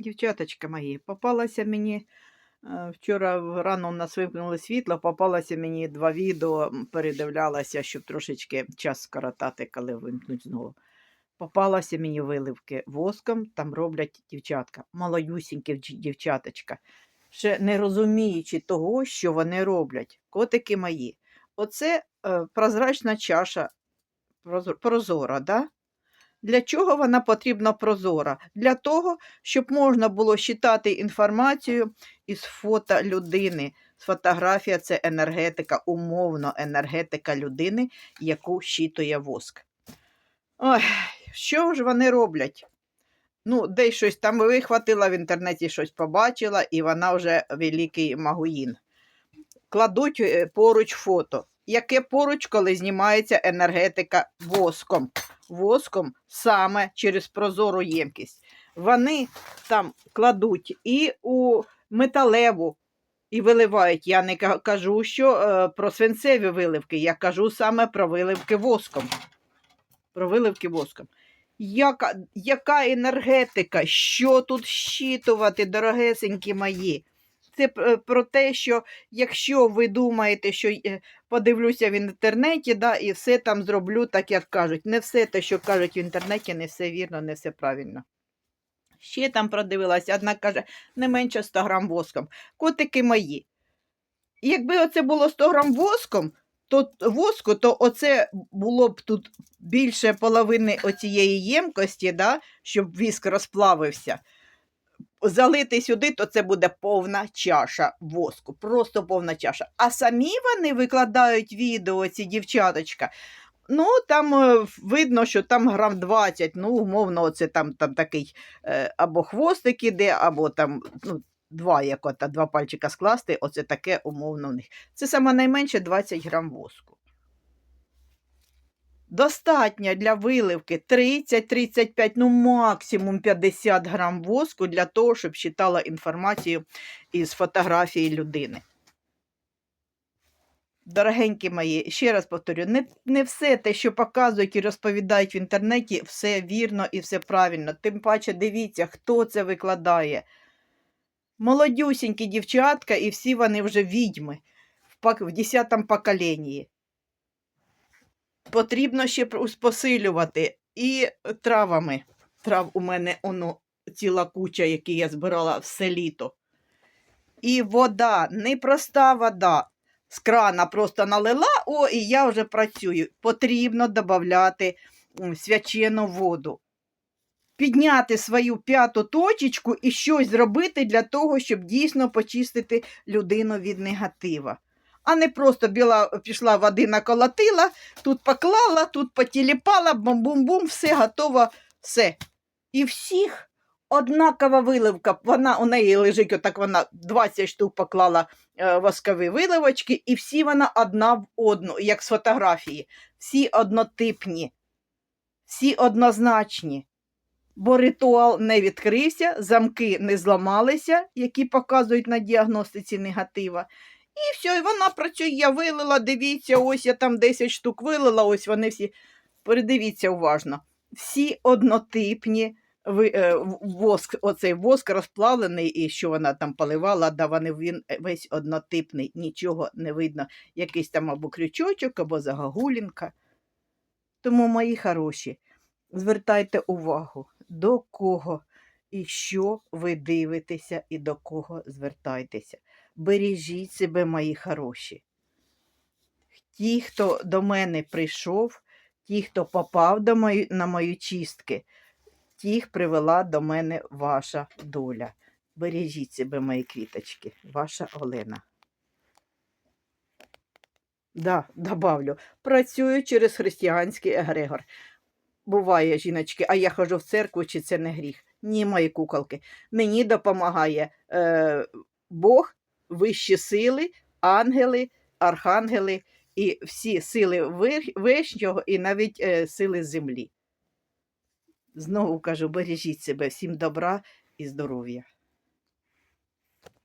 Дівчаточка мої, попалося мені е, вчора рано у нас вимкнули світло, попалося мені два відео, передивлялася, щоб трошечки час скоротати, коли вимкнуть знову. Попалося мені виливки воском, там роблять дівчатка, малоюсінькі дівчаточка, ще не розуміючи того, що вони роблять. Котики мої. Оце е, прозрачна чаша прозор- прозора, да? Для чого вона потрібна прозора? Для того, щоб можна було читати інформацію із фото людини. Фотографія це енергетика, умовно енергетика людини, яку щитує воск. Ой, що ж вони роблять? Ну, десь щось там вихватила в інтернеті, щось побачила, і вона вже великий магуїн. Кладуть е, поруч фото. Яке поруч, коли знімається енергетика воском? Воском саме через прозору ємкість. Вони там кладуть і у металеву і виливають. Я не кажу, що е, про свинцеві виливки, я кажу саме про виливки воском. Про виливки воском. Яка, яка енергетика? Що тут щитувати, дорогесенькі мої? Це е, про те, що якщо ви думаєте, що е, подивлюся в інтернеті, да, і все там зроблю так, як кажуть. Не все те, що кажуть в інтернеті, не все вірно, не все правильно. Ще там продивилася, одна каже, не менше 100 грам воском. Котики мої. Якби оце було 100 грам воском, то воску, то оце було б тут більше половини оцієї ємкості, да, щоб віск розплавився. Залити сюди, то це буде повна чаша воску, просто повна чаша. А самі вони викладають відео, ці дівчаточка. Ну, там е, видно, що там грам 20, ну, умовно, оце там, там такий е, або хвостик іде, або там ну, два, як два пальчика скласти, оце таке умовно в них. Це саме найменше 20 грам воску. Достатньо для виливки 30-35, ну максимум 50 грам воску для того, щоб читала інформацію із фотографії людини. Дорогенькі мої, ще раз повторю, не, не все те, що показують і розповідають в інтернеті, все вірно і все правильно. Тим паче дивіться, хто це викладає. Молодюсінькі дівчатка, і всі вони вже відьми в, пак- в 10 поколінні. Потрібно ще посилювати і травами. Трав у мене оно ціла куча, які я збирала все літо. І вода, непроста вода. З крана просто налила, о, і я вже працюю. Потрібно додати свячену воду. Підняти свою п'яту точечку і щось зробити для того, щоб дійсно почистити людину від негатива. А не просто біла пішла води наколотила, тут поклала, тут потіліпала, бум-бум-бум, все готово, все. І всіх однакова виливка. Вона у неї лежить, отак вона 20 штук поклала е, воскові виливочки, і всі вона одна в одну, як з фотографії. Всі однотипні, всі однозначні. Бо ритуал не відкрився, замки не зламалися, які показують на діагностиці негатива. І все, і вона працює, я вилила, дивіться, ось я там 10 штук вилила, ось вони всі. Передивіться уважно. Всі однотипні, е, воск, оцей воск розплавлений, і що вона там поливала, да вони, він весь однотипний, нічого не видно. Якийсь там або крючочок, або загогулінка. Тому, мої хороші, звертайте увагу, до кого і що ви дивитеся, і до кого звертайтеся. Бережіть себе, мої хороші. Ті, хто до мене прийшов, ті, хто попав до мої, на мої чистки, тих привела до мене ваша доля. Бережіть себе, мої квіточки, ваша Олена. Да, добавлю. Працюю через християнський егрегор. Буває, жіночки, а я хожу в церкву, чи це не гріх? Ні, мої куколки. Мені допомагає е, Бог, вищі сили, ангели, архангели і всі сили вищого і навіть е, сили землі. Знову кажу, бережіть себе, всім добра і здоров'я.